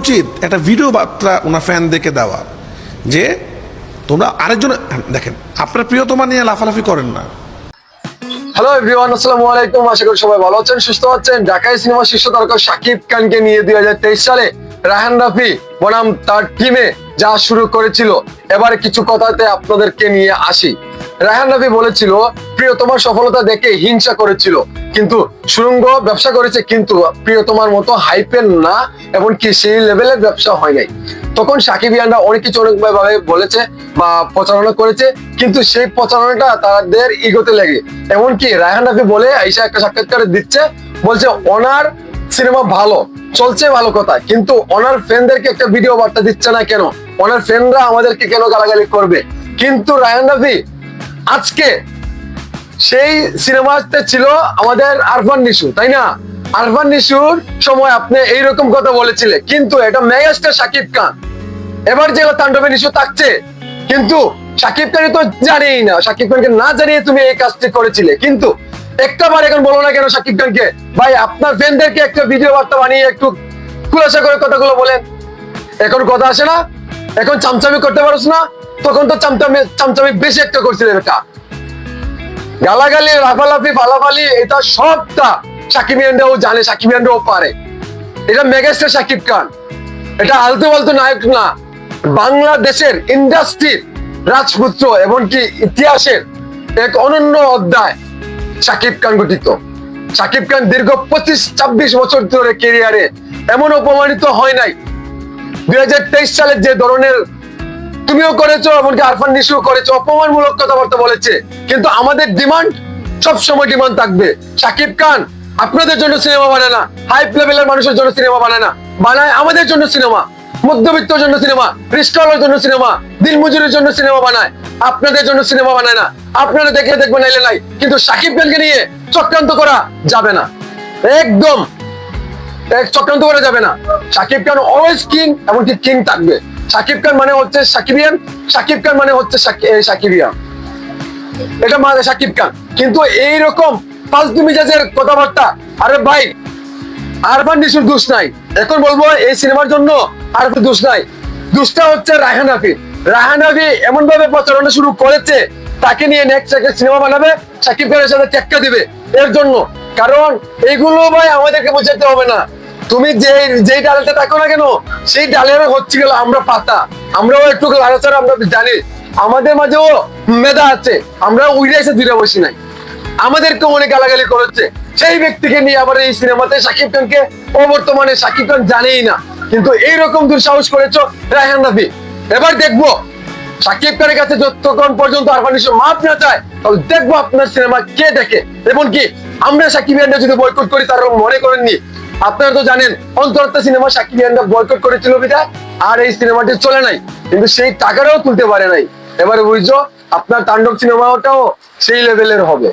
উচিত। একটা ভিডিও বার্তা ওনার ফ্যানদেরকে দেওয়া যে তোমরা আরেকজন দেখেন, আপনার প্রিয়তমা নিয়ে লাফালাফি করেন না। হ্যালো এভরিওয়ান আসসালামু আলাইকুম। আশা করি সবাই ভালো আছেন, সুস্থ আছেন। ঢাকায় সিনেমা শীর্ষ তারকা শাকিব খানকে নিয়ে দুই হাজার তেইশ সালে রাহান রাফি বনাম তার টিমে যা শুরু করেছিল। এবারে কিছু কথাতে আপনাদেরকে নিয়ে আসি। রাহান রাফি বলেছিল, প্রিয়তমার সফলতা দেখে হিংসা করেছিল। কিন্তু সুরঙ্গ ব্যবসা করেছে, কিন্তু প্রিয়তমার মতো হাইপের না, এমনকি সেই লেভেলের ব্যবসা হয় নাই। তখন সাকিব ইয়ানরা অনেক কিছু অনেকভাবে বলেছে বা প্রচারণা করেছে, কিন্তু সেই প্রচারণাটা তাদের ইগোতে লেগে। এমনকি রায়হান রাফি বলে আইসা একটা সাক্ষাৎকার দিচ্ছে, বলছে ওনার সিনেমা ভালো, চলছে ভালো কথা, কিন্তু ওনার ফ্যানদেরকে একটা ভিডিও বার্তা দিচ্ছে না কেন? ওনার ফ্যানরা আমাদেরকে কেন গালাগালি করবে? কিন্তু রায়হান রাফি, আজকে সেই সিনেমাতে ছিল আমাদের আরফান নিশু, তাই না? আরফান নিশুর সময় আপনি এইরকম কথা বলেছিলেন কিন্তু এটা মেগাস্টার শাকিব খান। এবার যে তাণ্ডবে নিশু থাকছে, কিন্তু শাকিব খানই তো জানেই না, শাকিব খানকে না জানিয়ে তুমি এই কাজটি করেছিলে, কিন্তু একটা বার এখন বলো না কেন শাকিব খানকে? ভাই, আপনার ফ্রেন্ডদেরকে একটা ভিডিও বার্তা বানিয়ে একটু খুলাসা করে কথাগুলো বলেন। এখন কথা আসে না, এখন চামচামি করতে পারোস না, তখন তো চামচামি চামচামি বেশি একটা করছিলেন এটা। গালাগালি, লাফালাফি, ফালাফালি, এটা সবটা সাকিব ইয়ানরাও জানে, সাকিব ইয়ানরাও পারে। এটা মেগাস্টার সাকিব খান। এটা আলতু ফালতু নায়ক না। বাংলাদেশের ইন্ডাস্ট্রির রাজপুত্র, এমনকি ইতিহাসের এক অনন্য অধ্যায়। সাকিব খান গঠিত। সাকিব খান দীর্ঘ পঁচিশ, ছাব্বিশ বছর ধরে কেরিয়ারে এমন অপমানিত হয় নাই। দুই সালের যে ধরনের তুমিও করেছ, এমনকি আরফান নিশু করেছ, অপমানমূলক কথাবার্তা বলেছে। কিন্তু আমাদের ডিমান্ড সবসময় ডিমান্ড থাকবে। সাকিব খান আপনাদের জন্য সিনেমা বানায় না হাই লেভেলের মানুষের জন্য সিনেমা বানায় না, বানায় আমাদের জন্য সিনেমা মধ্যবিত্তর জন্য সিনেমা রিস্কালের জন্য সিনেমা দিনমজুরের জন্য সিনেমা বানায়। আপনাদের জন্য সিনেমা বানায় না। আপনারা দেখলে দেখবেন নাইলে নাই। কিন্তু সাকিব খানকে নিয়ে চক্রান্ত করা যাবে না। একদম। চক্রান্ত করা যাবে না। সাকিব খান অলওয়েজ কিং এমনকি কিং থাকবে। সাকিব খান মানে হচ্ছে সাকিবিয়ান, সাকিব খান মানে হচ্ছে সাকি- সাকিবিয়ান। এটা মানে সাকিব খান। কিন্তু এই রকম ফালতু মিজাজের কথাবার্তা, আরে ভাই আরবান নিশুর দোষ নাই। এখন বলব এই সিনেমার জন্য আরফান দোষ নাই। দোষটা হচ্ছে রায়হান রাফি। রায়হান রাফি এমন ভাবে প্রচারণা শুরু করেছে, তাকে নিয়ে নেক্সট একটা সিনেমা বানাবে, সাকিব খানের সাথে টেক্কা দিবে। এর জন্য। কারণ এগুলো ভাই আমাদেরকে বোঝাতে হবে না। তুমি যে যেই ডালটা থাকো না কেন, সেই ডালের হচ্ছে গেল আমরা পাতা। আমরাও একটু লাড়াচাড়া আমরা জানি। আমাদের মাঝেও মেধা আছে। আমরা উইরে এসে দূরে বসি নাই। আমাদেরকে অনেক গালাগালি করেছে। সেই ব্যক্তিকে নিয়ে আবার এই সিনেমাতে সাকিব খানকে ও বর্তমানে সাকিব খান জানেই না। কিন্তু এইরকম দুঃসাহস করেছ রায়হান রাফি। এবার দেখব সাকিব খানের কাছে যতক্ষণ পর্যন্ত আরফান নিশো মাপ না চায়, তাহলে দেখব আপনার সিনেমা কে দেখে। এবং কি আমরা সাকিব ইয়ানরা যদি বয়কট করি, তারা মনে করেননি। আপনারা তো জানেন অন্তরত্ব সিনেমা সাকিব ইয়ানরা বয়কট করেছিল বিধায়, আর এই সিনেমাটি চলে নাই। কিন্তু সেই টাকাটাও তুলতে পারে নাই। এবারে বুঝছ, আপনার তাণ্ডব সিনেমাটাও সেই লেভেলের হবে।